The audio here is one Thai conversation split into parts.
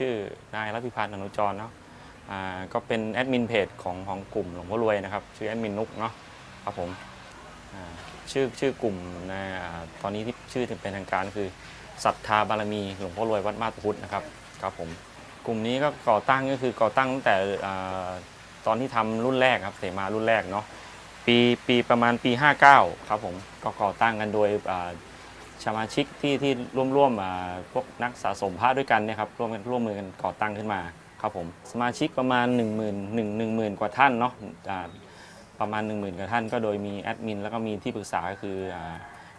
ชื่อนายรัพิพันธ์อนุจรเนาะอ่าก็เป็นแอดมินเพจของของกลุ่มหลวงพ่อรวยนะครับ ชื่อแอดมินนุกเนาะครับผมชื่อชื่อกลุ่มในอ่าตอนนี้ที่ชื่อถึงเป็นทางการคือศรัทธาบารมีหลวงพ่อรวยวัดมาตุพุทธนะครับครับผมกลุ่มนี้ก็ก่อตั้งก็คือก่อตั้งตั้งแต่ตอนที่ทำรุ่นแรกครับเสมารุ่นแรกเนาะปีปีประมาณปี 59 ครับผมก็ก่อตั้งกันโดยอ สมาชิกที่ที่ร่วมร่วมอ่าพวกนักสะสมพระด้วยกันเนี่ยครับร่วมกันร่วมมือกันก่อตั้งขึ้นมาครับผมสมาชิกประมาณ 1 0 0 0 0 1 1 0 0 0 กว่าท่านเนาะอ่าประมาณ 1 0,000 กว่าท่านก็โดยมีแอดมินแล้วก็มีที่ปรึกษาก็คือ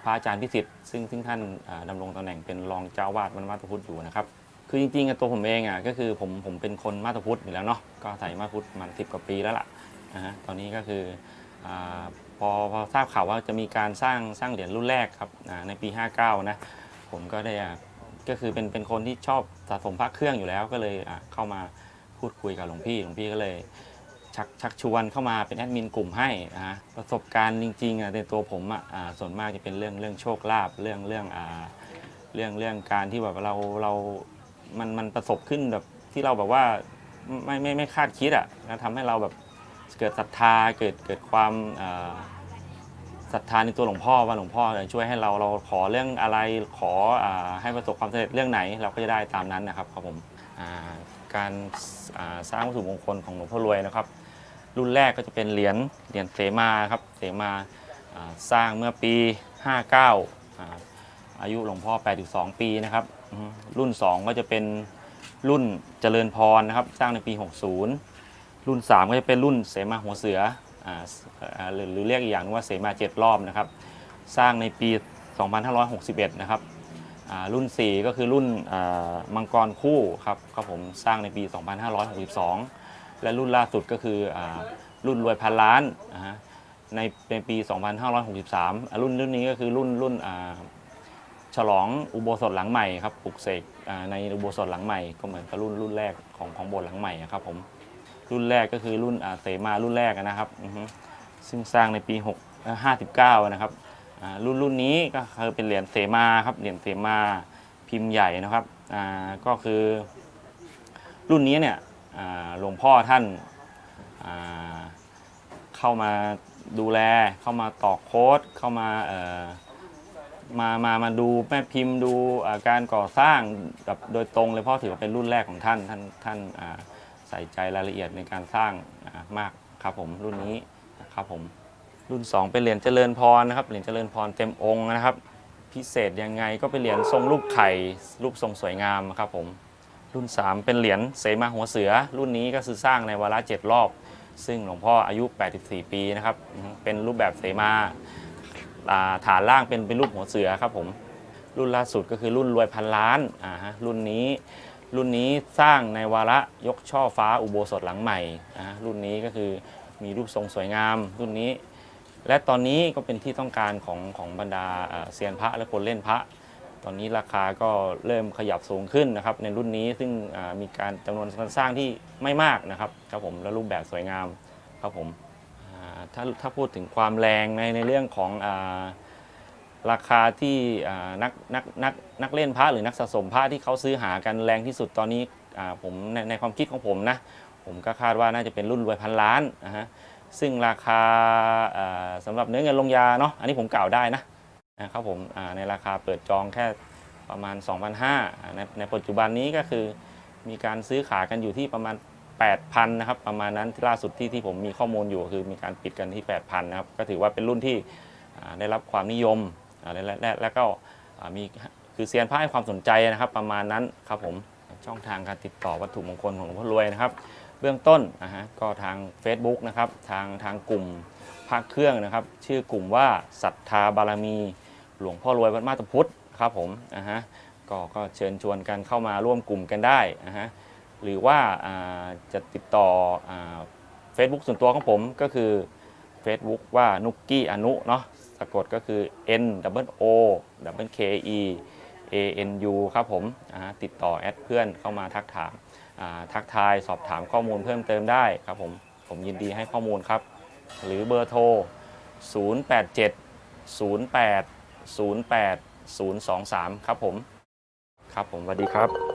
พระอาจารย์พิสิทธิ์ซึ่งซึ่งท่านอ่าดำรงตำแหน่งเป็นรองเจ้าวาดวัดมาตุพุทธอยู่นะครับคือจริงๆตัวผมเองอะก็คือผมผมเป็นคนมาตุพุทธอยู่แล้วเนาะก็ใส่มาตุพุทธมันสิบกว่าปีแล้วล่ะนะฮะตอนนี้ก็คืออ่า พอพอทราบข่าวว่าจะมีการสร้างสร้างเหรียญรุ่นแรกครับอ่าในปี 59 นะ ผมก็ได้อะก็คือเป็นเป็นคนที่ชอบสะสมพระเครื่องอยู่แล้วก็เลยอะเข้ามาพูดคุยกับหลวงพี่หลวงพี่ก็เลย ชักชักชวนเข้ามาเป็นแอดมินกลุ่มให้นะฮะประสบการณ์จริงๆอะในตัวผมอะอ่าส่วนมากจะเป็นเรื่องเรื่องโชคลาภเรื่องเรื่องอ่าเรื่องเรื่องการที่แบบเราเรามันมันประสบขึ้นแบบที่เราแบบว่าไม่ไม่ไม่คาดคิดอะแล้วทำให้เราแบบ เกิดศรัทธาเกิดเกิดความศรัทธาในตัวหลวงพ่อว่าหลวงพ่อช่วยให้เราเราขอเรื่องอะไรขออให้ประสบความสำเร็จเรื่องไหนเราก็จะได้ตามนั้นนะครับครับผมการสร้างวัตถุมงคลของหลวงพ่อรวยนะครับ รุ่นแรกก็จะเป็นเหรียญเหรียญเสมาครับเสมาสร้างเมื่อปี 59 อาอายุหลวงพ่อ 82 ปีนะครับรุ่น 2 ก็จะเป็นรุ่นเจริญพรนะครับ สร้างในปี 60 รุ่น 3 ก็จะเป็นรุ่นเสมาหัวเสืออหรือเรียกอีกอย่างนึงว่าเสมาเจ็ดรอบนะครับ สร้างในปี 2561 นะครับอ่ารุ่น 4 ก็คือรุ่นมังกรคู่ครับครับผมสร้างในปี 2562 และรุ่นล่าสุดก็คืออรุ่นรวยพันล้านในในปี 2563อ่ารุ่นรุ่นนี้ก็คือรุ่นรุ่นฉลองอุโบสถหลังใหม่ครับปลุกเสกในอุโบสถหลังใหม่ก็เหมือนกับรุ่นรุ่นแรกของของโบสถ์หลังใหม่ครับผม รุ่นแรกก็คือรุ่นเสมารุ่นแรกนะครับซึ่งสร้างในปี 6 59 นะครับรุ่นรุ่นนี้ก็คือเป็นเหรียญเสมาครับเหรียญเสมาพิมพ์ใหญ่นะครับก็คือ รุ่นนี้เนี่ยหลวงพ่อท่านาเข้ามาดูแลเข้ามาต่อโค้ดเข้ามามา มา มาดูแม่พิมพ์ดูาการก่อสร้างแบบโดยตรงเลยเพราะถือว่าเป็นรุ่นแรกของท่านท่านท่านา ใส่ใจรายละเอียดในการสร้างมากครับผมรุ่นนี้ครับผมรุ่น 2 เป็นเหรียญเจริญพรนะครับเหรียญเจริญพรเต็มองค์นะครับ พิเศษยังไงก็เป็นเหรียญทรงรูปไข่รูปทรงสวยงามครับผมรุ่น 3 เป็นเหรียญเสมาหัวเสือ รุ่นนี้ก็คือสร้างในวาระ7รอบ ซึ่งหลวงพ่ออายุ 84 ปีนะครับเป็นรูปแบบเสมาอ่าฐานล่างเป็นเป็นรูปหัวเสือครับผมรุ่นล่าสุดก็คือรุ่นรวยพันล้านอ่าฮะรุ่นนี้ รุ่นนี้สร้างในวาระยกช่อฟ้าอุโบสถหลังใหม่อ่าฮะรุ่นนี้ก็คือมีรูปทรงสวยงาม รุ่นนี้ และตอนนี้ก็เป็นที่ต้องการของของบรรดาเซียนพระและคนเล่นพระ ตอนนี้ราคาก็เริ่มขยับสูงขึ้นนะครับ ในรุ่นนี้ซึ่งมีการจำนวนการสร้างที่ไม่มากนะครับครับผมและรูปแบบสวยงามครับผมถ้าถ้าพูดถึงความแรงในในเรื่องของอ ราคาที่นักนักนักนักเล่นพระหรือนักสะสมพระที่เขาซื้อหากันแรงที่สุดตอนนี้ผมในในความคิดของผมนะ ผมก็คาดว่าน่าจะเป็นรุ่นรวยพันล้านนะฮะซึ่งราคาอ่าสำหรับเนื้อเงินลงยาเนาะอันนี้ผมกล่าวได้นะนะครับผมในราคาเปิดจองแค่ประมาณ 2,500ในในปัจจุบันนี้ก็คือมีการซื้อขายกันอยู่ที่ประมาณ 8,000นะครับประมาณนั้นล่าสุดที่ที่ผมมีข้อมูลอยู่คือมีการปิดกันที่ 8,000นะครับก็ถือว่าเป็นรุ่นที่ได้รับความนิยม และและและแล้วก็มีคือเซียนพระให้ความสนใจนะครับประมาณนั้นครับผมช่องทางการติดต่อวัตถุมงคลของหลวงพ่อรวยนะครับ เบื้องต้นนะฮะก็ทาง Facebook นะครับทางทางกลุ่มพระเครื่องนะครับ ชื่อกลุ่มว่าศรัทธาบารมี หลวงพ่อรวยวัดมาตพุทธครับผมนะฮะก็ก็เชิญชวนกันเข้ามาร่วมกลุ่มกันได้นะฮะหรือว่าอ่าจะติดต่อเฟซบุ๊กส่วนตัวของผมก็คือ Facebook ว่านุกกี้อนุเนาะสะกดก็คือ N W O W K E A N U ครับผมติดต่อแอดเพื่อนเข้ามาทักถามทักทายสอบถามข้อมูลเพิ่มเติมได้ครับผม ผมยินดีให้ข้อมูลครับ หรือเบอร์โทร 087 08 08023 ครับผม ครับผมสวัสดีครับ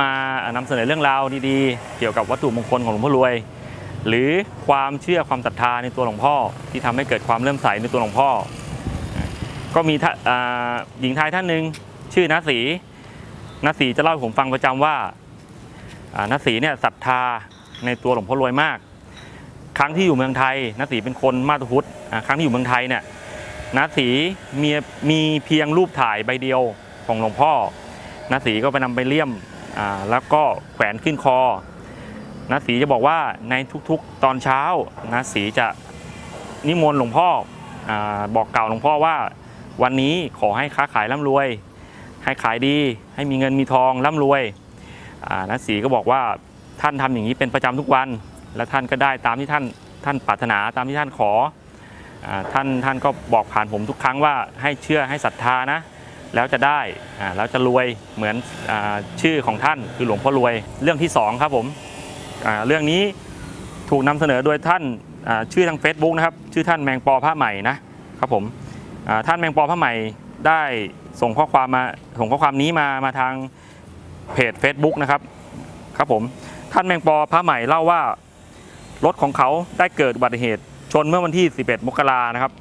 มจะมานำเสนอเรื่องราวดีๆ เกี่ยวกับวัตถุมงคลของหลวงพ่อรวย หรือความเชื่อความศรัทธาในตัวหลวงพ่อ ที่ทำให้เกิดความเลื่อมใสในตัวหลวงพ่อ ก็มีหญิงไทยท่านหนึ่งชื่อนาสีนาสีจะเล่าให้ผมฟังประจำว่าอ่านาสีเนี่ยศรัทธาในตัวหลวงพ่อรวยมาก ครั้งที่อยู่เมืองไทยนาสีเป็นคนมาตุพุทธครั้งที่อยู่เมืองไทยเนี่ยนาสีมีมีเพียงรูปถ่ายใบเดียวของหลวงพ่อนาสีก็ไปนำไปเลี่ยม แล้วก็แขวนขึ้นคอนาสีจะบอกว่าในทุกๆตอนเช้านาสีจะนิมนต์หลวงพ่ออบอกกล่าวหลวงพ่อว่าวันนี้ขอให้ค้าขายร่ำรวย ให้ขายดีให้มีเงินมีทองร่ำรวยอ่านักสีก็บอกว่าท่านทำอย่างนี้เป็นประจำทุกวัน และท่านก็ได้ตามที่ท่านท่านปรารถนาตามที่ท่านขออท่านท่านก็บอกผ่านผมทุกครั้งว่าให้เชื่อให้ศรัทธานะ แล้วจะได้อ่าแล้วจะรวยเหมือนอชื่อของท่านคือหลวงพ่อรวยเรื่องที่สองครับผมเรื่องนี้ถูกนำเสนอโดยท่านชื่อทาง Facebook นะครับชื่อท่านแมงปอผ้าใหม่นะครับผมท่านแมงปอผ้าใหม่ได้ส่งข้อความมาส่งข้อความนี้มามาทางเพจ Facebook นะครับครับผมท่านแมงปอผ้าใหม่เล่าว่ารถของเขาได้เกิดอุบัติเหตุชนเมื่อวันที่ 11 มกรานะครับ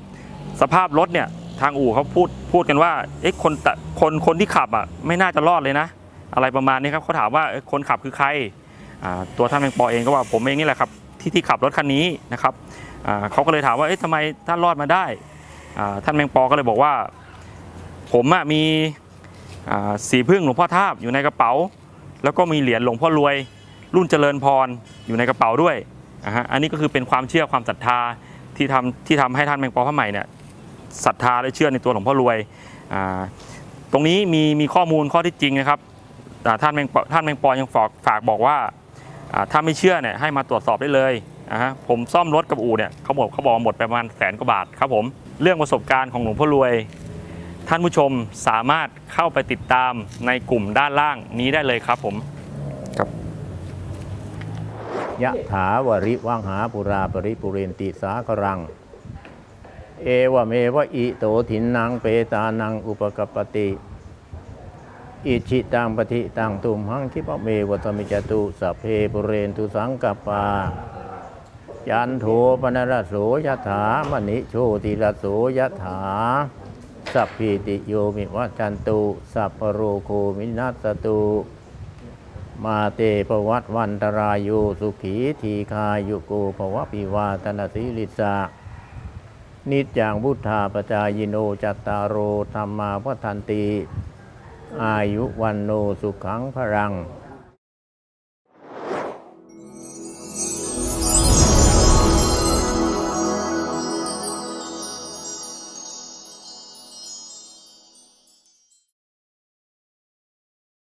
สภาพรถเนี่ย ทางอู่เขาพูดพูดกันว่าเอ๊ะคนคนคนที่ขับอะไม่น่าจะรอดเลยนะ อะไรประมาณนี้ครับเขาถามว่าคนขับคือใครตัวท่านแมงปอเองก็ว่าผมเองนี่แหละครับที่ที่ขับรถคันนี้นะครับเขาก็เลยถามว่าเอ๊ะทำไมท่านรอดมาได้ท่านแมงปอก็เลยบอกว่า ผมมีสีพึ่งหลวงพ่อทาบอยู่ในกระเป๋า แล้วก็มีเหรียญหลวงพ่อรวย รุ่นเจริญพรอยู่ในกระเป๋าด้วยอ่าฮะอันนี้ก็คือเป็นความเชื่อความศรัทธาที่ทำที่ทำให้ท่านแมงปอพระใหม่เนี่ย ศรัทธาและเชื่อในตัวหลวงพ่อรวยตรงนี้มีมีข้อมูลข้อที่จริงนะครับท่านแมงปอท่านแมงปอยังฝากฝากบอกว่าถ้าไม่เชื่อเนี่ยให้มาตรวจสอบได้เลยอ่าฮะผมซ่อมรถกับอู่เนี่ยเขาบอกเขาบอกหมดประมาณแสนกว่าบาทครับผมเรื่องประสบการณ์ของหลวงพ่อรวย ท่านผู้ชมสามารถเข้าไปติดตามในกลุ่มด้านล่างนี้ได้เลยครับผมครับยะถาวริวังหาปุราปริปุเรนติสากรัง เอวเมวะอิโตถินนางเปตานังอุปกปปติ อิชิตังปฏิตังตุมหังคิปะเมวะตมิจตุสัพเพปุเรนตุสังกปปายันโทปนรสโสยถามณิโชติรสโสยถาสัพพิติโยมิวัจจันตุสัพพโรโคมินัสตุมาเตปวัตวันตรายโยสุขีทีคายุโกภวะปิวาตนาสิลิสา นิจจังพุทธาปจายโนจัตตารโอธรรมาพทันติอายุวันโนสุขังพรัง